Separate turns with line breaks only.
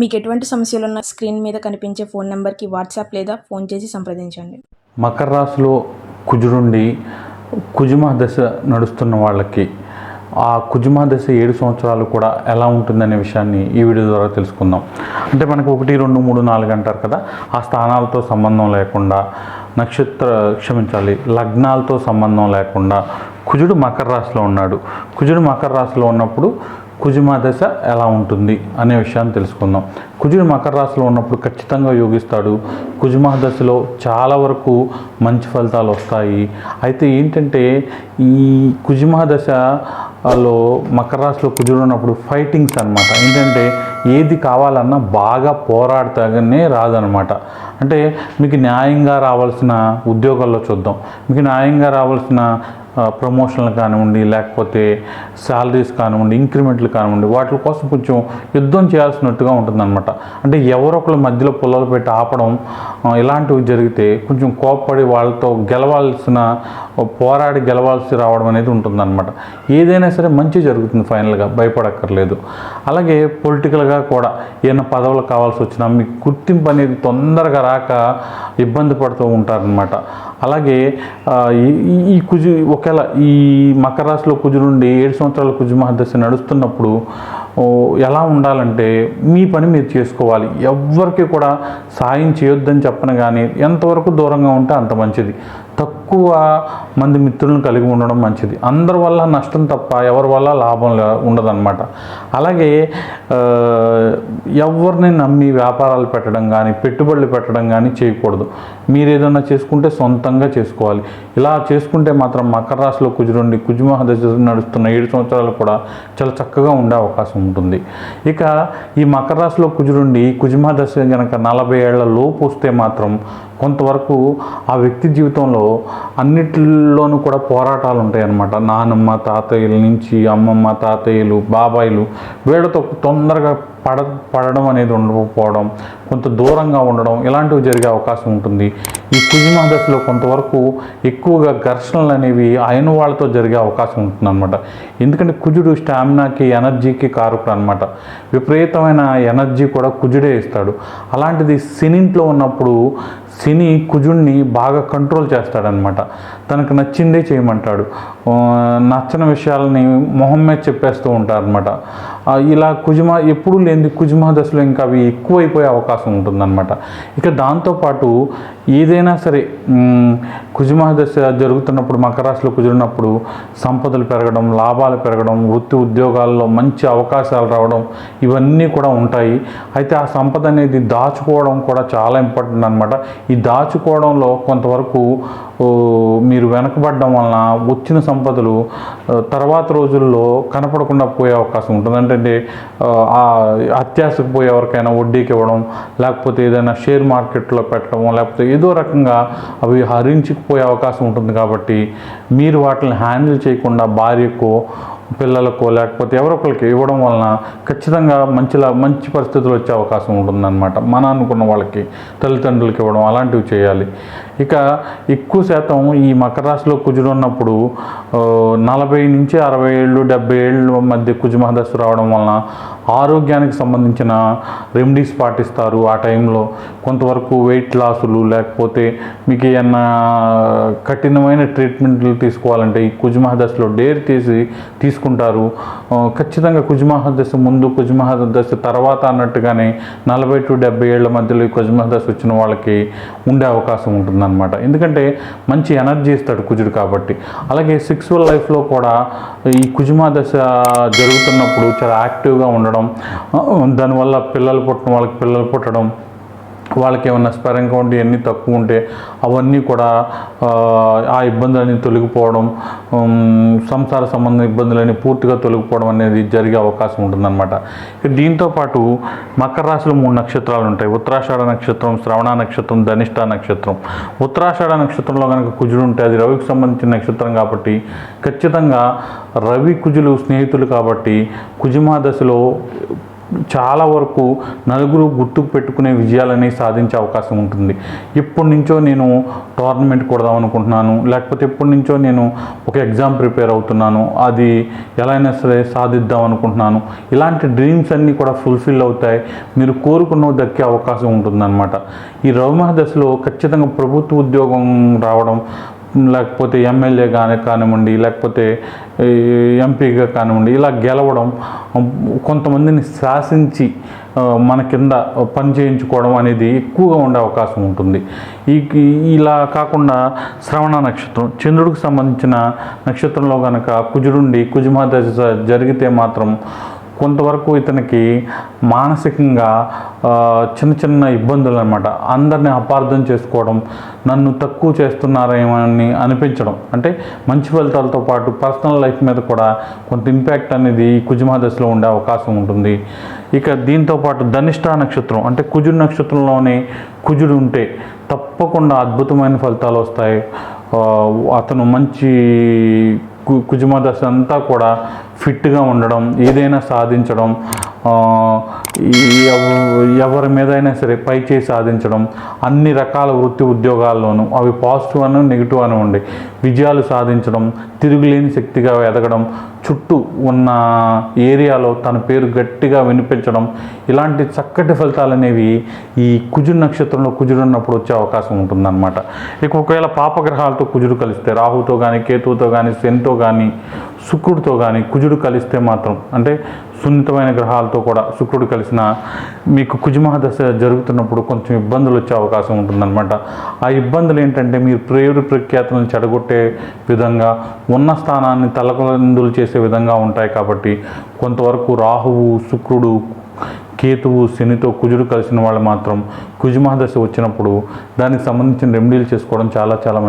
మీకు ఎటువంటి సమస్యలున్న స్క్రీన్ మీద కనిపించే ఫోన్ నెంబర్కి వాట్సాప్ లేదా ఫోన్ చేసి సంప్రదించండి.
మకర రాశిలో కుజుడుండి కుజుమ దశ నడుస్తున్న వాళ్ళకి ఆ కుజుమ దశ ఏడు సంవత్సరాలు కూడా ఎలా ఉంటుందనే విషయాన్ని ఈ వీడియో ద్వారా తెలుసుకుందాం. అంటే మనకు ఒకటి రెండు మూడు నాలుగు అంటారు కదా ఆ స్థానాలతో సంబంధం లేకుండా నక్షత్ర క్షమించాలి లగ్నాలతో సంబంధం లేకుండా కుజుడు మకర రాశిలో ఉన్నాడు. కుజుడు మకర రాశిలో ఉన్నప్పుడు కుజుమ దశ ఎలా ఉంటుంది అనే విషయాన్ని తెలుసుకుందాం. కుజుడు మకర రాశిలో ఉన్నప్పుడు ఖచ్చితంగా యోగిస్తాడు. కుజుమ దశలో చాలా వరకు మంచి ఫలితాలు వస్తాయి. అయితే ఏంటంటే ఈ కుజుమ దశలో మకర రాశిలో కుజుడు ఉన్నప్పుడు ఫైటింగ్స్ అనమాట ఏంటంటే ఏది కావాలన్నా బాగా పోరాడతానే రాదనమాట అంటే మీకు న్యాయంగా రావాల్సిన ఉద్యోగాల్లో చూద్దాం. మీకు న్యాయంగా రావాల్సిన ప్రమోషన్లు కానివ్వండి లేకపోతే శాలరీస్ కానివ్వండి ఇంక్రిమెంట్లు కానివ్వండి వాటి కోసం కొంచెం యుద్ధం చేయాల్సినట్టుగా ఉంటుందన్నమాట. అంటే ఎవరొకరు మధ్యలో పుల్లలు పెట్టి ఆపడం ఇలాంటివి జరిగితే కొంచెం కోప్పడి వాళ్ళతో గెలవాల్సిన పోరాడి గెలవాల్సి రావడం అనేది ఉంటుందన్నమాట. ఏదైనా సరే మంచి జరుగుతుంది ఫైనల్గా భయపడక్కర్లేదు. అలాగే పొలిటికల్గా కూడా ఏమైనా పదవులు కావాల్సి వచ్చినా మీకు గుర్తింపు అనేది తొందరగా రాక ఇబ్బంది పడుతూ ఉంటారనమాట అలాగే ఈ- ఈ- ఈ కుజు ఒకవేళ ఈ మకర రాశిలో కుజు నుండి ఏడు సంవత్సరాల కుజు మహదశ నడుస్తున్నప్పుడు ఎలా ఉండాలంటే మీ పని మీరు చేసుకోవాలి. ఎవ్వరికి కూడా సాయం చేయొద్దని చెప్పను కానీ ఎంతవరకు దూరంగా ఉంటే అంత మంచిది. తక్కువ మంది మిత్రులను కలిగి ఉండడం మంచిది. అందరి వల్ల నష్టం తప్ప ఎవరి వల్ల లాభం లే- ఉండదన్నమాట. అలాగే ఎవరిని నమ్మి వ్యాపారాలు పెట్టడం కానీ పెట్టుబడులు పెట్టడం కానీ చేయకూడదు. మీరు ఏదైనా చేసుకుంటే సొంతంగా చేసుకోవాలి. ఇలా చేసుకుంటే మాత్రం మకర రాశిలో కుజురుండి కుజుమహదశ నడుస్తున్న ఏడు సంవత్సరాలు కూడా చాలా చక్కగా ఉండే అవకాశం ఉంటుంది. ఇక ఈ మకర రాశిలో కుజురుండి కుజుమహదశ కనుక నలభై ఏళ్ళ లోపు వస్తే మాత్రం కొంతవరకు ఆ వ్యక్తి జీవితంలో అన్నిటిలోనూ కూడా పోరాటాలు ఉంటాయన్నమాట నానమ్మ తాతయ్యల నుంచి అమ్మమ్మ తాతయ్యలు బాబాయిలు వీళ్ళతో తొందరగా పడ పడడం అనేది ఉండకపోవడం కొంత దూరంగా ఉండడం ఇలాంటివి జరిగే అవకాశం ఉంటుంది. ఈ కుజిమా దశలో కొంతవరకు ఎక్కువగా ఘర్షణలు అనేవి అయిన వాళ్ళతో జరిగే అవకాశం ఉంటుంది అనమాట ఎందుకంటే కుజుడు స్టామినాకి ఎనర్జీకి కారకుడు అనమాట విపరీతమైన ఎనర్జీ కూడా కుజుడే ఇస్తాడు. అలాంటిది సినింట్లో ఉన్నప్పుడు శని కుజుడిని బాగా కంట్రోల్ చేస్తాడనమాట తనకు నచ్చిందే చేయమంటాడు. నచ్చని విషయాలని మొహం మీద చెప్పేస్తూ ఉంటారనమాట ఇలా కుజుమ ఎప్పుడు లేని కుజుమ దశలో ఇంకా అవి ఎక్కువైపోయే అవకాశం ఉంటుందన్నమాట. ఇక దాంతోపాటు ఏదైనా సరే కుజుమ దశ జరుగుతున్నప్పుడు మకర రాశిలో కుదిరినప్పుడు సంపదలు పెరగడం లాభాలు పెరగడం వృత్తి ఉద్యోగాల్లో మంచి అవకాశాలు రావడం ఇవన్నీ కూడా ఉంటాయి. అయితే ఆ సంపద అనేది దాచుకోవడం కూడా చాలా ఇంపార్టెంట్ అనమాట ఈ దాచుకోవడంలో కొంతవరకు మీరు వెనకబడడం వలన వచ్చిన సంపదలు తర్వాత రోజుల్లో కనపడకుండా పోయే అవకాశం ఉంటుంది. అంటే ఆ, అత్యాశకు పోయే ఎవరికైనా వడ్డీకి ఇవ్వడం లేకపోతే ఏదైనా షేర్ మార్కెట్లో పెట్టడం లేకపోతే ఏదో రకంగా అవి హరించుకుపోయే అవకాశం ఉంటుంది కాబట్టి మీరు వాటిని హ్యాండిల్ చేయకుండా భార్యకో పిల్లలకు లేకపోతే ఎవరొకరికి ఇవ్వడం వలన ఖచ్చితంగా మంచిలా మంచి పరిస్థితులు వచ్చే అవకాశం ఉంటుందన్నమాట. మన అనుకున్న వాళ్ళకి తల్లిదండ్రులకి ఇవ్వడం అలాంటివి చేయాలి. ఇక ఎక్కువ శాతం ఈ మకర రాశిలో కుజుడు ఉన్నప్పుడు నలభై నుంచి అరవై ఏళ్ళు డెబ్బై ఏళ్ళు మధ్య కుజుమహదస్సు రావడం వలన ఆరోగ్యానికి సంబంధించిన రెమెడీస్ పాటిస్తారు ఆ టైంలో. కొంతవరకు వెయిట్ లాసులు లేకపోతే మీకు ఏమన్నా కఠినమైన ట్రీట్మెంట్లు తీసుకోవాలంటే ఈ కుజుమహదశలో డేర్ తీసి తీసుకుంటారు. ఖచ్చితంగా కుజుమహదశ ముందు కుజుమహదశ తర్వాత అన్నట్టుగానే నలభై టు డెబ్బై ఏళ్ళ మధ్యలో ఈ కుజుమహదశ వచ్చిన వాళ్ళకి ఉండే అవకాశం ఉంటుంది అనమాట ఎందుకంటే మంచి ఎనర్జీ ఇస్తాడు కుజుడు కాబట్టి. అలాగే సెక్సువల్ లైఫ్లో కూడా ఈ కుజుమా దశ జరుగుతున్నప్పుడు చాలా యాక్టివ్గా ఉండడం దానివల్ల పిల్లలు పుట్టడం వాళ్ళకి పిల్లలు పుట్టడం వాళ్ళకి ఏమన్నా స్పెరం కౌంట్ ఇవన్నీ తక్కువ ఉంటే అవన్నీ కూడా ఆ, ఇబ్బందులన్నీ తొలగిపోవడం సంసార సంబంధ ఇబ్బందులన్నీ పూర్తిగా తొలగిపోవడం అనేది జరిగే అవకాశం ఉంటుందన్నమాట. దీంతోపాటు దీంతో పాటు మకర రాశిలో మూడు నక్షత్రాలు ఉంటాయి. ఉత్తరాషాఢ నక్షత్రం శ్రవణ నక్షత్రం ధనిష్ట నక్షత్రం. ఉత్తరాషాఢ నక్షత్రంలో కనుక కుజుడు ఉంటే అది రవికి సంబంధించిన నక్షత్రం కాబట్టి ఖచ్చితంగా రవి కుజులు స్నేహితులు కాబట్టి కుజుమా దశలో చాలా వరకు నలుగురు గుర్తుకు పెట్టుకునే విజయాలని సాధించే అవకాశం ఉంటుంది. ఇప్పటి నుంచో నేను టోర్నమెంట్ కొడదాం అనుకుంటున్నాను. లేకపోతే ఇప్పటి నుంచో నేను ఒక ఎగ్జామ్ ప్రిపేర్ అవుతున్నాను. అది ఎలా అయినా సరే సాధిద్దాం అనుకుంటున్నాను. ఇలాంటి డ్రీమ్స్ అన్నీ కూడా ఫుల్ఫిల్ అవుతాయి. మీరు కోరుకున్న దక్కే అవకాశం ఉంటుందన్నమాట. ఈ రవిమహ దశలో ఖచ్చితంగా ప్రభుత్వ ఉద్యోగం రావడం లేకపోతే ఎమ్మెల్యే కానీ కానివ్వండి లేకపోతే ఎంపీగా కానివ్వండి ఇలా గెలవడం కొంతమందిని శాసించి మన కింద పని చేయించుకోవడం అనేది ఎక్కువగా ఉండే అవకాశం ఉంటుంది. ఈ ఇలా కాకుండా శ్రవణ నక్షత్రం చంద్రుడికి సంబంధించిన నక్షత్రంలో కనుక కుజుడుండి కుజుమాదశ జరిగితే మాత్రం కొంతవరకు ఇతనికి మానసికంగా చిన్న చిన్న ఇబ్బందులు అనమాట అందరిని అపార్థం చేసుకోవడం నన్ను తక్కువ చేస్తున్నారేమో అని అనిపించడం. అంటే మంచి ఫలితాలతో పాటు పర్సనల్ లైఫ్ మీద కూడా కొంత ఇంపాక్ట్ అనేది ఈ దశలో ఉండే అవకాశం ఉంటుంది. ఇక దీంతో పాటు ధనిష్ట నక్షత్రం అంటే కుజుడు నక్షత్రంలోనే కుజుడు ఉంటే తప్పకుండా అద్భుతమైన ఫలితాలు వస్తాయి. అతను మంచి కుజుమ దశ అంతా కూడా ఫిట్గా ఉండడం ఏదైనా సాధించడం ఎవరి మీద అయినా ఎవరి మీదైనా సరే పై చేయి సాధించడం అన్ని రకాల వృత్తి ఉద్యోగాల్లోనూ అవి పాజిటివ్ అని నెగిటివ్ అని ఉండే. విజయాలు సాధించడం తిరుగులేని శక్తిగా ఎదగడం చుట్టూ ఉన్న ఏరియాలో తన పేరు గట్టిగా వినిపించడం ఇలాంటి చక్కటి ఫలితాలు అనేవి ఈ కుజుడు నక్షత్రంలో కుజుడు ఉన్నప్పుడు వచ్చే అవకాశం ఉంటుందన్నమాట. ఇక ఒకవేళ పాపగ్రహాలతో కుజుడు కలిస్తే రాహుతో కానీ కేతువుతో కానీ శనితో కానీ శుక్రుడితో కానీ కుజుడు కలిస్తే మాత్రం అంటే సున్నితమైన గ్రహాలతో కూడా శుక్రుడు కలిసిన మీకు కుజుమహ దశ జరుగుతున్నప్పుడు కొంచెం ఇబ్బందులు వచ్చే అవకాశం ఉంటుందన్నమాట. ఆ ఇబ్బందులు ఏంటంటే మీరు ప్రేరు ప్రఖ్యాతులను చెడగొట్టే విధంగా ఉన్న స్థానాన్ని తలకందులు చేసే విధంగా ఉంటాయి కాబట్టి కొంతవరకు రాహువు శుక్రుడు కేతువు శనితో కుజుడు కలిసిన వాళ్ళు మాత్రం కుజుమహదశ వచ్చినప్పుడు దానికి సంబంధించిన రెమెడీలు చేసుకోవడం చాలా చాలా